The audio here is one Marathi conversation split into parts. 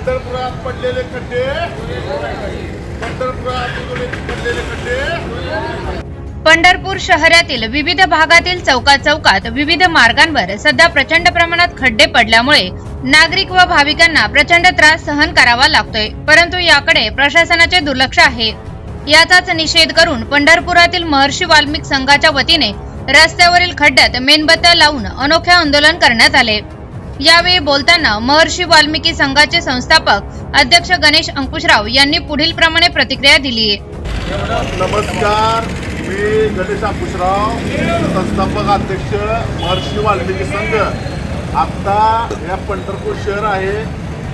पंढरपुरात पडलेले खड्डे. पंढरपुरात पडलेले खड्डे. पंढरपूर शहरातील विविध भागातील चौकात चौकात विविध मार्गांवर सध्या प्रचंड प्रमाणात खड्डे पडल्यामुळे नागरिक व भाविकांना प्रचंड त्रास सहन करावा लागतोय. परंतु याकडे प्रशासनाचे दुर्लक्ष आहे. याचाच निषेध करून पंढरपुरातील महर्षी वाल्मिक संघाच्या वतीने रस्त्यावरील खड्ड्यात मेणबत्त्या लावून अनोखे आंदोलन करण्यात आले. यावेळी बोलताना महर्षी वाल्मिकी संघाचे संस्थापक अध्यक्ष गणेश अंकुशराव यांनी पुढील प्रमाणे प्रतिक्रिया दिली आहे. नमस्कार मी गणेश अंकुशराव संस्थापक अध्यक्ष महर्षी वाल्मिकी संघ. आता या पंढरपूर शहर आहे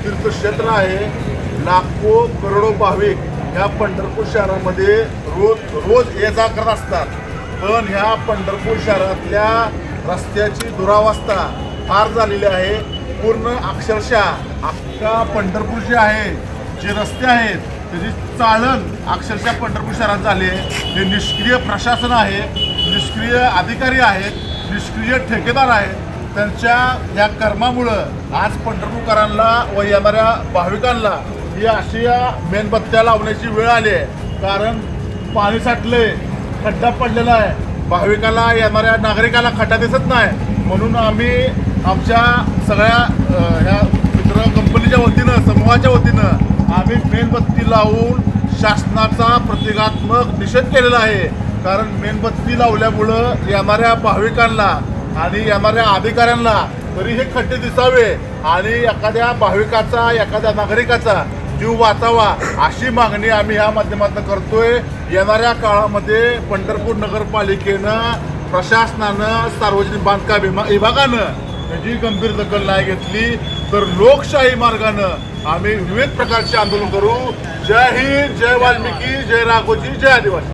तीर्थक्षेत्र आहे लाखो करोडो भाविक या पंढरपूर शहरामध्ये रोज रोज ये जा करत असतात. पण ह्या पंढरपूर शहरातल्या रस्त्याची दुरावस्था फार झालेली आहे. पूर्ण अक्षरशः अख्खा पंढरपूर जे आहे जे रस्ते आहेत त्याची चाळण अक्षरशः पंढरपूर शहरात झाली आहे. हे निष्क्रिय प्रशासन आहे निष्क्रिय अधिकारी आहेत निष्क्रिय ठेकेदार आहेत. त्यांच्या या कर्मामुळं आज पंढरपूरकरांना व येणाऱ्या भाविकांना ही अशी या मेणबत्त्या लावण्याची वेळ आली आहे. कारण पाणी साठले खड्डा पडलेला आहे. भाविकाला येणाऱ्या नागरिकाला खड्डा दिसत नाही. म्हणून आम्ही आमच्या सगळ्या ह्या मित्र कंपनीच्या वतीनं समूहाच्या वतीनं आम्ही मेणबत्ती लावून शासनाचा प्रतिकात्मक निषेध केलेला आहे. कारण मेणबत्ती लावल्यामुळं येणाऱ्या भाविकांना आणि येणाऱ्या अधिकाऱ्यांना तरी हे खड्डे दिसावे आणि एखाद्या भाविकाचा एखाद्या नागरिकाचा जीव वाचावा अशी मागणी आम्ही ह्या माध्यमातून करतोय. येणाऱ्या काळामध्ये पंढरपूर नगरपालिकेनं प्रशासनानं सार्वजनिक बांधकाम विमा- विभागानं याची गंभीर दखल नाही घेतली. तर लोकशाही मार्गानं आम्ही विविध प्रकारचे आंदोलन करू. जय हिंद जय वाल्मिकी जय राघोजी जय आदिवासी.